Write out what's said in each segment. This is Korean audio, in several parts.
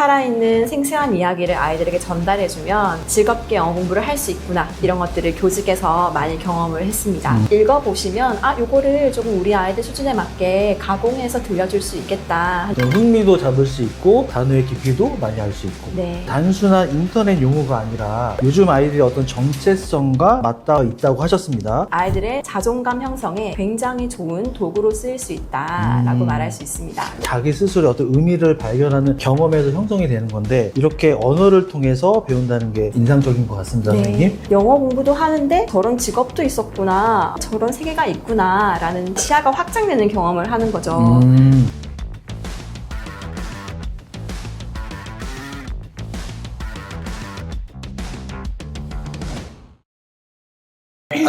살아있는 생생한 이야기를 아이들에게 전달해주면 즐겁게 영어 공부를 할 수 있구나 이런 것들을 교직에서 많이 경험을 했습니다. 음. 읽어보시면 아 요거를 조금 우리 아이들 수준에 맞게 가공해서 들려줄 수 있겠다. 어떤 흥미도 잡을 수 있고 단어의 깊이도 많이 알 수 있고 네. 단순한 인터넷 용어가 아니라 요즘 아이들이 어떤 정체성과 맞닿아 있다고 하셨습니다. 아이들의 자존감 형성에 굉장히 좋은 도구로 쓰일 수 있다라고 음. 말할 수 있습니다. 자기 스스로의 어떤 의미를 발견하는 경험에서 형 성이 되는 건데 이렇게 언어를 통해서 배운다는 게 인상적인 것 같습니다, 선생님. 네. 영어 공부도 하는데 저런 직업도 있었구나, 저런 세계가 있구나라는 시야가 확장되는 경험을 하는 거죠. 음.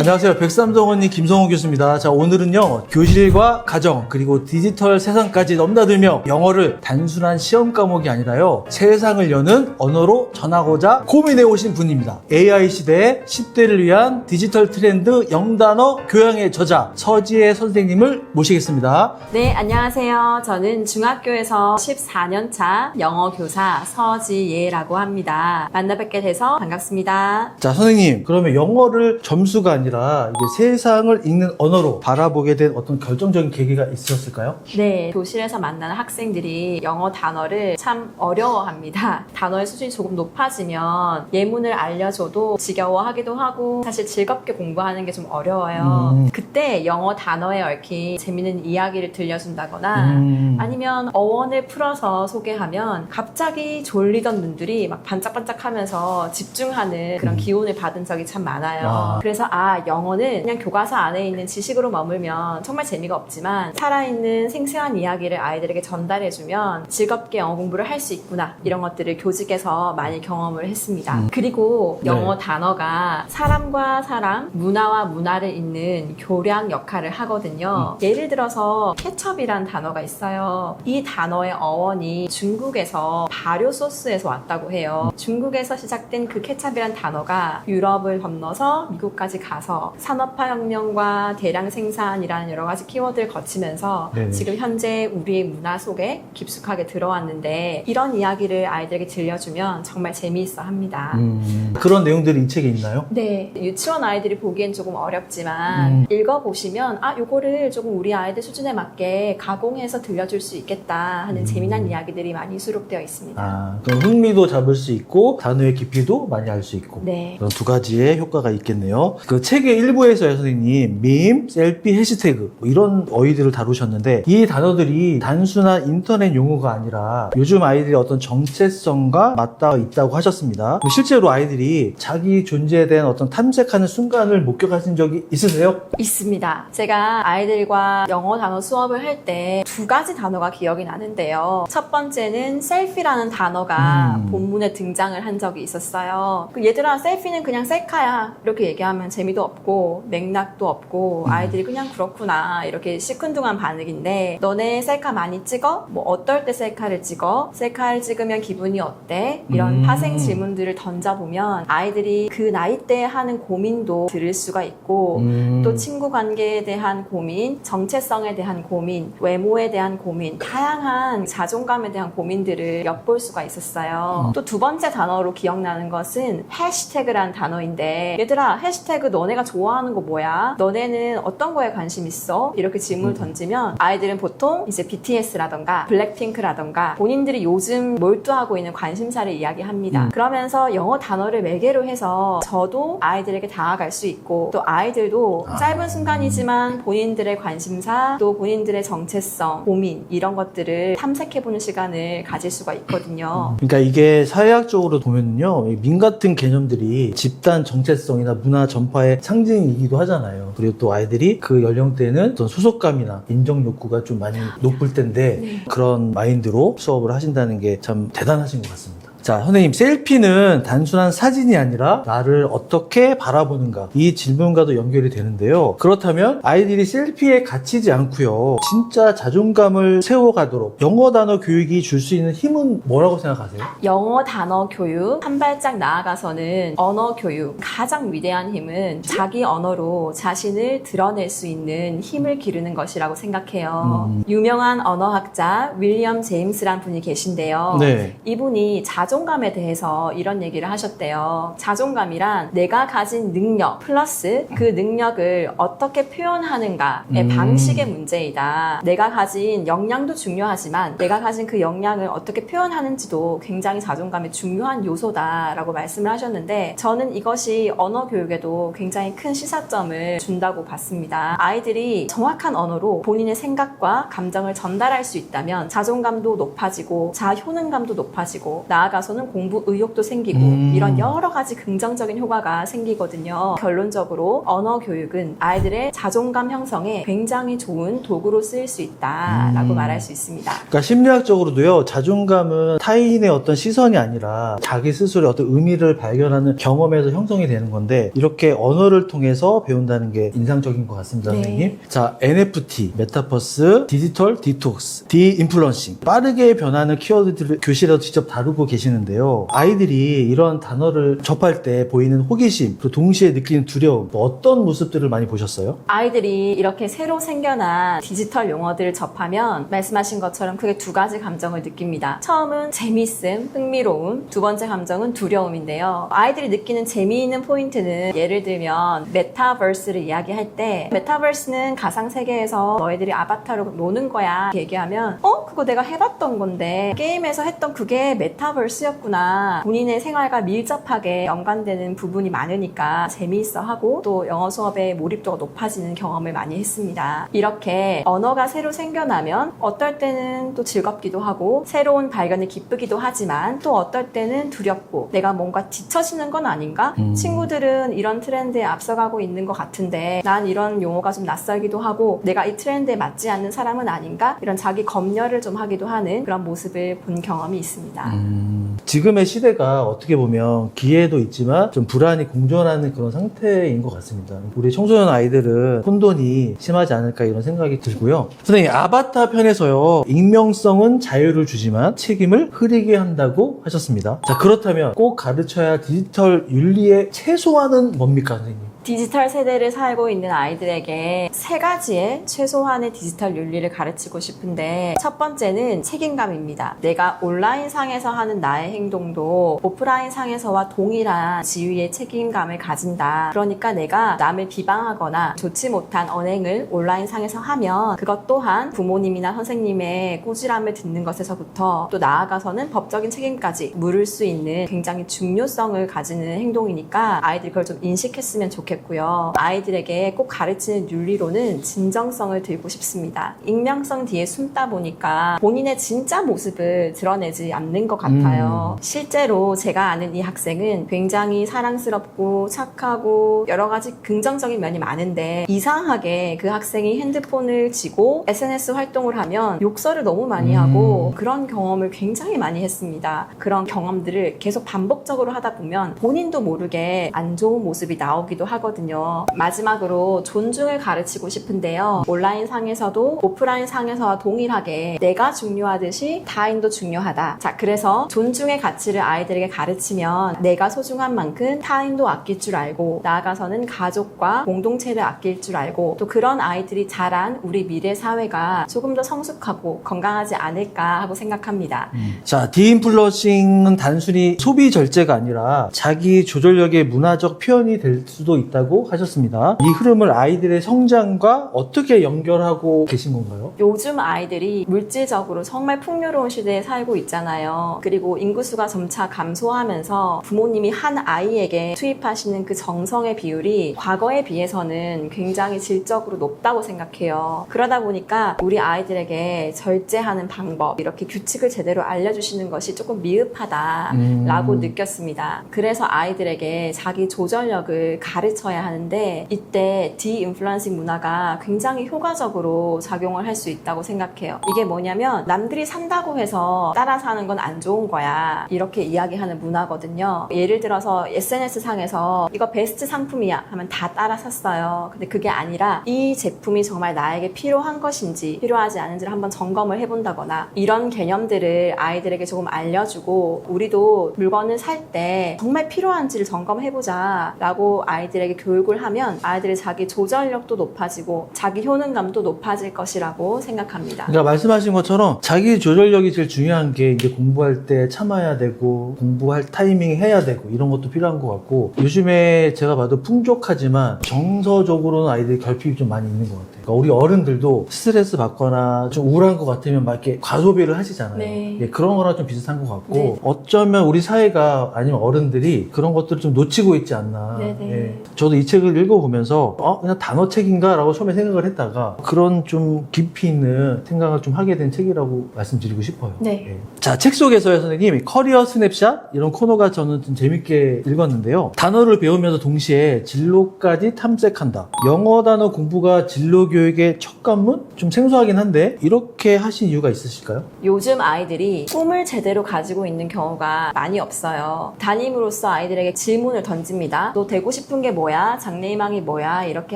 안녕하세요. 백삼정원님 김성호 교수입니다. 자, 오늘은요, 교실과 가정, 그리고 디지털 세상까지 넘나들며 영어를 단순한 시험 과목이 아니라요, 세상을 여는 언어로 전하고자 고민해 오신 분입니다. AI 시대의 10대를 위한 디지털 트렌드 영단어 교양의 저자, 서지혜 선생님을 모시겠습니다. 네, 안녕하세요. 저는 중학교에서 14년차 영어 교사 서지예라고 합니다. 만나 뵙게 돼서 반갑습니다. 자, 선생님, 그러면 영어를 점수가 아니라 이게 세상을 읽는 언어로 바라보게 된 어떤 결정적인 계기가 있었을까요? 네, 교실에서 만나는 학생들이 영어 단어를 참 어려워합니다. 단어의 수준이 조금 높아지면 예문을 알려줘도 지겨워하기도 하고 사실 즐겁게 공부하는 게 좀 어려워요. 음. 그때 영어 단어에 얽힌 재밌는 이야기를 들려준다거나 음. 아니면 어원을 풀어서 소개하면 갑자기 졸리던 눈들이 막 반짝반짝하면서 집중하는 그런 음. 기운을 받은 적이 참 많아요. 아. 그래서 아 영어는 그냥 교과서 안에 있는 지식으로 머물면 정말 재미가 없지만 살아있는 생생한 이야기를 아이들에게 전달해주면 즐겁게 영어 공부를 할 수 있구나 이런 것들을 교직에서 많이 경험을 했습니다. 음. 그리고 영어 네. 단어가 사람과 사람, 문화와 문화를 잇는 교량 역할을 하거든요. 음. 예를 들어서 케첩이란 단어가 있어요. 이 단어의 어원이 중국에서 발효 소스에서 왔다고 해요. 중국에서 시작된 그 케첩이란 단어가 유럽을 건너서 미국까지 가서 산업화 혁명과 대량 생산이라는 여러 가지 키워드를 거치면서 네네. 지금 현재 우리의 문화 속에 깊숙하게 들어왔는데 이런 이야기를 아이들에게 들려주면 정말 재미있어 합니다. 음. 그런 내용들이 이 책에 있나요? 네, 유치원 아이들이 보기엔 조금 어렵지만 음. 읽어보시면 아 요거를 조금 우리 아이들 수준에 맞게 가공해서 들려줄 수 있겠다 하는 음. 재미난 이야기들이 많이 수록되어 있습니다. 아, 그럼 흥미도 잡을 수 있고 단어의 깊이도 많이 알 수 있고 네. 그런 두 가지의 효과가 있겠네요. 그책 의 일부에서요, 선생님, 밈, 셀피, 해시태그 뭐 이런 어휘들을 다루셨는데 이 단어들이 단순한 인터넷 용어가 아니라 요즘 아이들의 어떤 정체성과 맞닿아 있다고 하셨습니다. 실제로 아이들이 자기 존재에 대한 어떤 탐색하는 순간을 목격하신 적이 있으세요? 있습니다. 제가 아이들과 영어 단어 수업을 할 때 두 가지 단어가 기억이 나는데요. 첫 번째는 셀피라는 단어가 음. 본문에 등장을 한 적이 있었어요. 그 얘들아, 셀피는 그냥 셀카야. 이렇게 얘기하면 재미도 없 고, 맥락도 없고, 음. 아이들이 그냥 그렇구나. 이렇게 시큰둥한 반응인데, 너네 셀카 많이 찍어? 뭐, 어떨 때 셀카를 찍어? 셀카를 찍으면 기분이 어때? 이런 음. 파생 질문들을 던져보면, 아이들이 그 나이 때 하는 고민도 들을 수가 있고, 음. 또 친구 관계에 대한 고민, 정체성에 대한 고민, 외모에 대한 고민, 다양한 자존감에 대한 고민들을 엿볼 수가 있었어요. 음. 또두 번째 단어로 기억나는 것은 해시태그란 단어인데 얘들아 해시태그 너네가 좋아하는 거 뭐야? 너네는 어떤 거에 관심 있어? 이렇게 질문을 음. 던지면 아이들은 보통 이제 BTS라던가 블랙핑크라던가 본인들이 요즘 몰두하고 있는 관심사를 이야기합니다. 음. 그러면서 영어 단어를 매개로 해서 저도 아이들에게 다가갈 수 있고 또 아이들도 아. 짧은 순간이지만 본인들의 관심사 또 본인들의 정체성, 고민 이런 것들을 탐색해보는 시간을 가질 수가 있거든요. 그러니까 이게 사회학적으로 보면요, 이민 같은 개념들이 집단 정체성이나 문화 전파의 상징이기도 하잖아요. 그리고 또 아이들이 그 연령대는 어떤 소속감이나 인정 욕구가 좀 많이 높을 텐데 네. 그런 마인드로 수업을 하신다는 게 참 대단하신 것 같습니다. 자, 선생님, 셀피는 단순한 사진이 아니라 나를 어떻게 바라보는가 이 질문과도 연결이 되는데요. 그렇다면 아이들이 셀피에 갇히지 않고요. 진짜 자존감을 세워가도록 영어 단어 교육이 줄 수 있는 힘은 뭐라고 생각하세요? 영어 단어 교육 한 발짝 나아가서는 언어 교육 가장 위대한 힘은 자기 언어로 자신을 드러낼 수 있는 힘을 기르는 것이라고 생각해요. 음. 유명한 언어학자 윌리엄 제임스란 분이 계신데요. 네. 이분이 자존 감에 대해서 이런 얘기를 하셨대요. 자존감이란 내가 가진 능력 플러스 그 능력을 어떻게 표현하는가의 음. 방식의 문제이다. 내가 가진 역량도 중요하지만 내가 가진 그 역량을 어떻게 표현하는지도 굉장히 자존감의 중요한 요소다라고 말씀을 하셨는데 저는 이것이 언어 교육에도 굉장히 큰 시사점을 준다고 봤습니다. 아이들이 정확한 언어로 본인의 생각과 감정을 전달할 수 있다면 자존감도 높아지고 자아 효능감도 높아지고 나아가 서는 공부 의욕도 생기고 음. 이런 여러 가지 긍정적인 효과가 생기거든요. 결론적으로 언어 교육은 아이들의 자존감 형성에 굉장히 좋은 도구로 쓰일 수 있다라고 음. 말할 수 있습니다. 그러니까 심리학적으로도요, 자존감은 타인의 어떤 시선이 아니라 자기 스스로의 어떤 의미를 발견하는 경험에서 형성이 되는 건데, 이렇게 언어를 통해서 배운다는 게 인상적인 것 같습니다, 네. 선생님. 자, NFT, 메타버스, 디지털 디톡스, 디인플루언싱. 빠르게 변하는 키워드들을 교실에서 직접 다루고 계 시는데요. 아이들이 이런 단어를 접할 때 보이는 호기심, 또 동시에 느끼는 두려움, 또 어떤 모습들을 많이 보셨어요? 아이들이 이렇게 새로 생겨난 디지털 용어들을 접하면 말씀하신 것처럼 크게 두 가지 감정을 느낍니다. 처음은 재미있음, 흥미로움, 두 번째 감정은 두려움인데요. 아이들이 느끼는 재미있는 포인트는 예를 들면 메타버스를 이야기할 때 메타버스는 가상 세계에서 너희들이 아바타로 노는 거야 얘기하면 어? 그거 내가 해봤던 건데 게임에서 했던 그게 메타버스 였구나 본인의 생활과 밀접하게 연관되는 부분이 많으니까 재미있어 하고 또 영어 수업에 몰입도가 높아지는 경험을 많이 했습니다. 이렇게 언어가 새로 생겨나면 어떨 때는 또 즐겁기도 하고 새로운 발견이 기쁘기도 하지만 또 어떨 때는 두렵고 내가 뭔가 뒤처지는 건 아닌가? 음. 친구들은 이런 트렌드에 앞서가고 있는 것 같은데 난 이런 용어가 좀 낯설기도 하고 내가 이 트렌드에 맞지 않는 사람은 아닌가? 이런 자기 검열을 좀 하기도 하는 그런 모습을 본 경험이 있습니다. 음, 지금의 시대가 어떻게 보면 기회도 있지만 좀 불안이 공존하는 그런 상태인 것 같습니다. 우리 청소년 아이들은 혼돈이 심하지 않을까 이런 생각이 들고요. 선생님, 아바타 편에서요, 익명성은 자유를 주지만 책임을 흐리게 한다고 하셨습니다. 자, 그렇다면 꼭 가르쳐야 할 디지털 윤리의 최소한은 뭡니까, 선생님? 디지털 세대를 살고 있는 아이들에게 세 가지의 최소한의 디지털 윤리를 가르치고 싶은데 첫 번째는 책임감입니다. 내가 온라인 상에서 하는 나의 행동도 오프라인 상에서와 동일한 지위의 책임감을 가진다. 그러니까 내가 남을 비방하거나 좋지 못한 언행을 온라인 상에서 하면 그것 또한 부모님이나 선생님의 꼬지람을 듣는 것에서부터 또 나아가서는 법적인 책임까지 물을 수 있는 굉장히 중요성을 가지는 행동이니까 아이들이 그걸 좀 인식했으면 좋겠 고요. 아이들에게 꼭 가르치는 윤리로는 진정성을 들고 싶습니다. 익명성 뒤에 숨다 보니까 본인의 진짜 모습을 드러내지 않는 것 같아요. 실제로 제가 아는 이 학생은 굉장히 사랑스럽고 착하고 여러 가지 긍정적인 면이 많은데 이상하게 그 학생이 핸드폰을 쥐고 SNS 활동을 하면 욕설을 너무 많이 음. 하고 그런 경험을 굉장히 많이 했습니다. 그런 경험들을 계속 반복적으로 하다 보면 본인도 모르게 안 좋은 모습이 나오기도 하 거든요. 마지막으로 존중을 가르치고 싶은데요. 온라인 상에서도 오프라인 상에서와 동일하게 내가 중요하듯이 타인도 중요하다. 자, 그래서 존중의 가치를 아이들에게 가르치면 내가 소중한 만큼 타인도 아낄 줄 알고 나아가서는 가족과 공동체를 아낄 줄 알고 또 그런 아이들이 자란 우리 미래 사회가 조금 더 성숙하고 건강하지 않을까 하고 생각합니다. 자, 디인플루언싱은 단순히 소비 절제가 아니라 자기 조절력의 문화적 표현이 될 수도 있다 고 하셨습니다. 이 흐름을 아이들의 성장과 어떻게 연결하고 계신 건가요? 요즘 아이들이 물질적으로 정말 풍요로운 시대에 살고 있잖아요. 그리고 인구수가 점차 감소하면서 부모님이 한 아이에게 투입하시는 그 정성의 비율이 과거에 비해서는 굉장히 질적으로 높다고 생각해요. 그러다 보니까 우리 아이들에게 절제하는 방법, 이렇게 규칙을 제대로 알려주시는 것이 조금 미흡하다라고 음. 느꼈습니다. 그래서 아이들에게 자기 조절력을 가르쳐 가르쳐야 하는데 이때 디인플루언싱 문화가 굉장히 효과적으로 작용을 할 수 있다고 생각해요. 이게 뭐냐면 남들이 산다고 해서 따라 사는 건 안 좋은 거야. 이렇게 이야기하는 문화거든요. 예를 들어서 SNS 상에서 이거 베스트 상품이야 하면 다 따라 샀어요. 근데 그게 아니라 이 제품이 정말 나에게 필요한 것인지 필요하지 않은지를 한번 점검을 해본다거나 이런 개념들을 아이들에게 조금 알려주고 우리도 물건을 살 때 정말 필요한지를 점검해보자 라고 아이들에게 교육을 하면 아이들의 자기 조절력도 높아지고 자기 효능감도 높아질 것이라고 생각합니다. 그러니까 말씀하신 것처럼 자기 조절력이 제일 중요한 게 이제 공부할 때 참아야 되고 공부할 타이밍 해야 되고 이런 것도 필요한 것 같고 요즘에 제가 봐도 풍족하지만 정서적으로는 아이들이 결핍이 좀 많이 있는 것 같아요. 그러니까 우리 어른들도 스트레스 받거나 좀 우울한 것 같으면 막 이렇게 과소비를 하시잖아요. 네. 예, 그런 거랑 좀 비슷한 것 같고 네. 어쩌면 우리 사회가 아니면 어른들이 그런 것들을 좀 놓치고 있지 않나. 네, 네. 예. 저도 이 책을 읽어보면서 어 그냥 단어책인가라고 처음에 생각을 했다가 그런 좀 깊이 있는 생각을 좀 하게 된 책이라고 말씀드리고 싶어요. 네. 예. 자, 책 속에서요, 선생님, 커리어 스냅샷? 이런 코너가 저는 좀 재밌게 읽었는데요. 단어를 배우면서 동시에 진로까지 탐색한다. 영어 단어 공부가 진로 교육의 첫 관문? 좀 생소하긴 한데, 이렇게 하신 이유가 있으실까요? 요즘 아이들이 꿈을 제대로 가지고 있는 경우가 많이 없어요. 담임으로서 아이들에게 질문을 던집니다. 너 되고 싶은 게 뭐야? 장래희망이 뭐야? 이렇게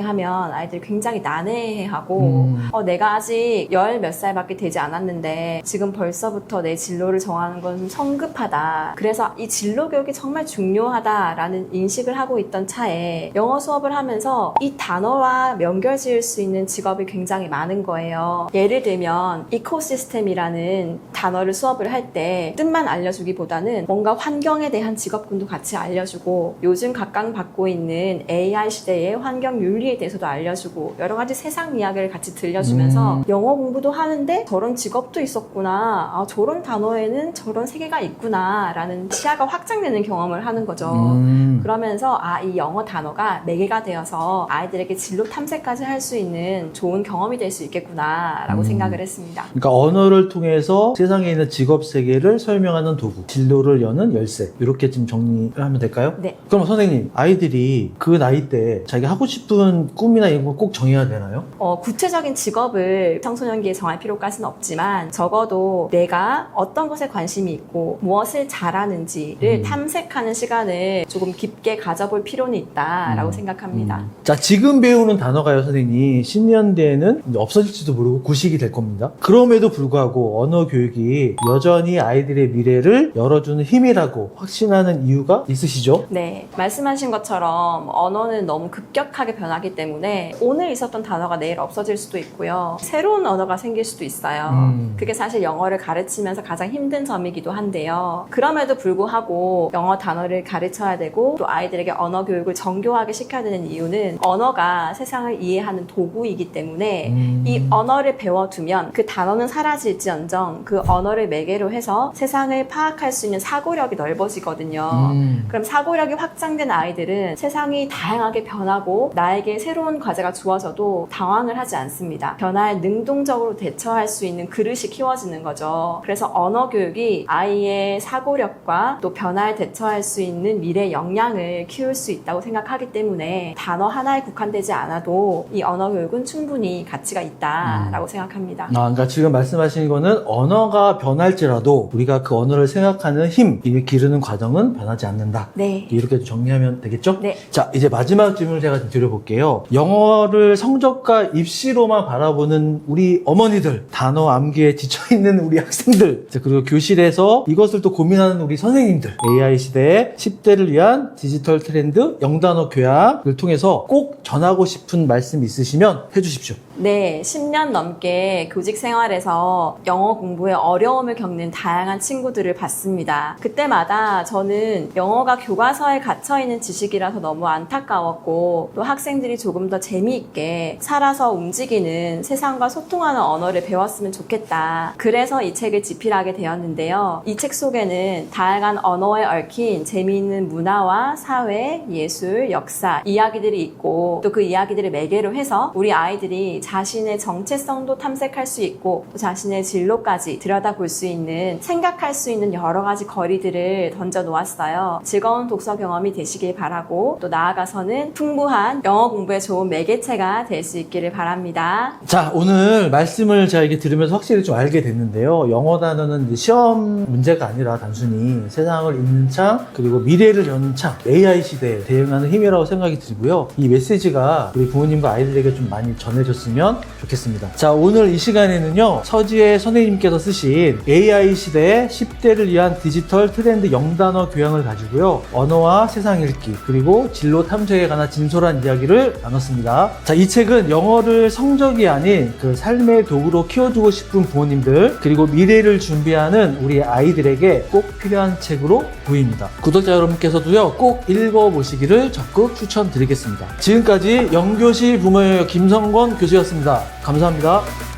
하면 아이들이 굉장히 난해해하고 음. 어, 내가 아직 열 몇 살밖에 되지 않았는데 지금 벌써부터 내 진로 를 정하는 건좀 성급하다. 그래서 이 진로 교육이 정말 중요하다라는 인식을 하고 있던 차에 영어 수업을 하면서 이 단어와 연결 지을 수 있는 직업이 굉장히 많은 거예요. 예를 들면 이코시스템이라는 단어를 수업을 할 때 뜻만 알려주기보다는 뭔가 환경에 대한 직업군도 같이 알려주고 요즘 각광받고 있는 AI 시대의 환경 윤리에 대해서도 알려주고 여러 가지 세상 이야기를 같이 들려주면서 음. 영어 공부도 하는데 저런 직업도 있었구나. 아, 저런 단어 에는 저런 세계가 있구나라는 시야가 확장되는 경험을 하는 거죠. 음. 그러면서 아, 이 영어 단어가 매개가 되어서 아이들에게 진로 탐색까지 할 수 있는 좋은 경험이 될 수 있겠구나라고 음. 생각을 했습니다. 그러니까 언어를 통해서 세상에 있는 직업 세계를 설명하는 도구, 진로를 여는 열쇠. 이렇게 좀 정리를 하면 될까요? 네. 그럼 선생님, 아이들이 그 나이 때 자기가 하고 싶은 꿈이나 이런 걸 꼭 정해야 되나요? 어, 구체적인 직업을 청소년기에 정할 필요까지는 없지만 적어도 내가 어떤 것에 관심이 있고 무엇을 잘하는지를 음. 탐색하는 시간을 조금 깊게 가져볼 필요는 있다라고 음. 생각합니다. 음. 자, 지금 배우는 단어가요, 선생님. 10년 뒤에는 이제 없어질지도 모르고 구식이 될 겁니다. 그럼에도 불구하고 언어 교육이 여전히 아이들의 미래를 열어주는 힘이라고 확신하는 이유가 있으시죠? 네, 말씀하신 것처럼 언어는 너무 급격하게 변하기 때문에 오늘 있었던 단어가 내일 없어질 수도 있고요. 새로운 언어가 생길 수도 있어요. 음. 그게 사실 영어를 가르치면서 가장 힘든 점이기도 한데요. 그럼에도 불구하고 영어 단어를 가르쳐야 되고 또 아이들에게 언어 교육을 정교하게 시켜야 되는 이유는 언어가 세상을 이해하는 도구이기 때문에 음. 이 언어를 배워두면 그 단어는 사라질지언정 그 언어를 매개로 해서 세상을 파악할 수 있는 사고력이 넓어지거든요. 음. 그럼 사고력이 확장된 아이들은 세상이 다양하게 변하고 나에게 새로운 과제가 주어져도 당황을 하지 않습니다. 변화에 능동적으로 대처할 수 있는 그릇이 키워지는 거죠. 그래서 언어 교육이 아이의 사고력과 또 변화에 대처할 수 있는 미래 역량을 키울 수 있다고 생각하기 때문에 단어 하나에 국한되지 않아도 이 언어 교육은 충분히 가치가 있다라고 생각합니다. 아, 그러니까 지금 말씀하신 거는 언어가 변할지라도 우리가 그 언어를 생각하는 힘, 이 기르는 과정은 변하지 않는다. 네. 이렇게 정리하면 되겠죠? 네. 자, 이제 마지막 질문을 제가 좀 드려볼게요. 영어를 성적과 입시로만 바라보는 우리 어머니들, 단어 암기에 지쳐있는 우리 학생들, 자, 그리고 교실에서 이것을 또 고민하는 우리 선생님들, AI 시대의 10대를 위한 디지털 트렌드 영단어 교양을 통해서 꼭 전하고 싶은 말씀 있으시면 해주십시오. 네, 10년 넘게 교직 생활에서 영어 공부에 어려움을 겪는 다양한 친구들을 봤습니다. 그때마다 저는 영어가 교과서에 갇혀있는 지식이라서 너무 안타까웠고 또 학생들이 조금 더 재미있게 살아서 움직이는 세상과 소통하는 언어를 배웠으면 좋겠다. 그래서 이 책을 집필하게 되었는데요. 이 책 속에는 다양한 언어에 얽힌 재미있는 문화와 사회, 예술, 역사, 이야기들이 있고 또 그 이야기들을 매개로 해서 우리 아이들이 자신의 정체성도 탐색할 수 있고 또 자신의 진로까지 들여다볼 수 있는 생각할 수 있는 여러 가지 거리들을 던져 놓았어요. 즐거운 독서 경험이 되시길 바라고 또 나아가서는 풍부한 영어 공부에 좋은 매개체가 될 수 있기를 바랍니다. 자, 오늘 말씀을 제가 이렇게 들으면서 확실히 좀 알게 됐는데요. 영어 단어는 이제 시험 문제가 아니라 단순히 세상을 읽는 창, 그리고 미래를 여는 창, AI 시대에 대응하는 힘이라고 생각이 들고요. 이 메시지가 우리 부모님과 아이들에게 좀 많이 전해졌으면 좋겠습니다. 자, 오늘 이 시간에는요, 서지혜 선생님께서 쓰신 AI 시대의 10대를 위한 디지털 트렌드 영단어 교양을 가지고요, 언어와 세상 읽기, 그리고 진로 탐색에 관한 진솔한 이야기를 나눴습니다. 자, 이 책은 영어를 성적이 아닌 그 삶의 도구로 키워주고 싶은 부모님들, 그리고 미래를 준비 하는 우리 아이들에게 꼭 필요한 책으로 보입니다. 구독자 여러분께서도요, 꼭 읽어보시기를 적극 추천드리겠습니다. 지금까지 영교실 부모의 김성권 교수였습니다. 감사합니다.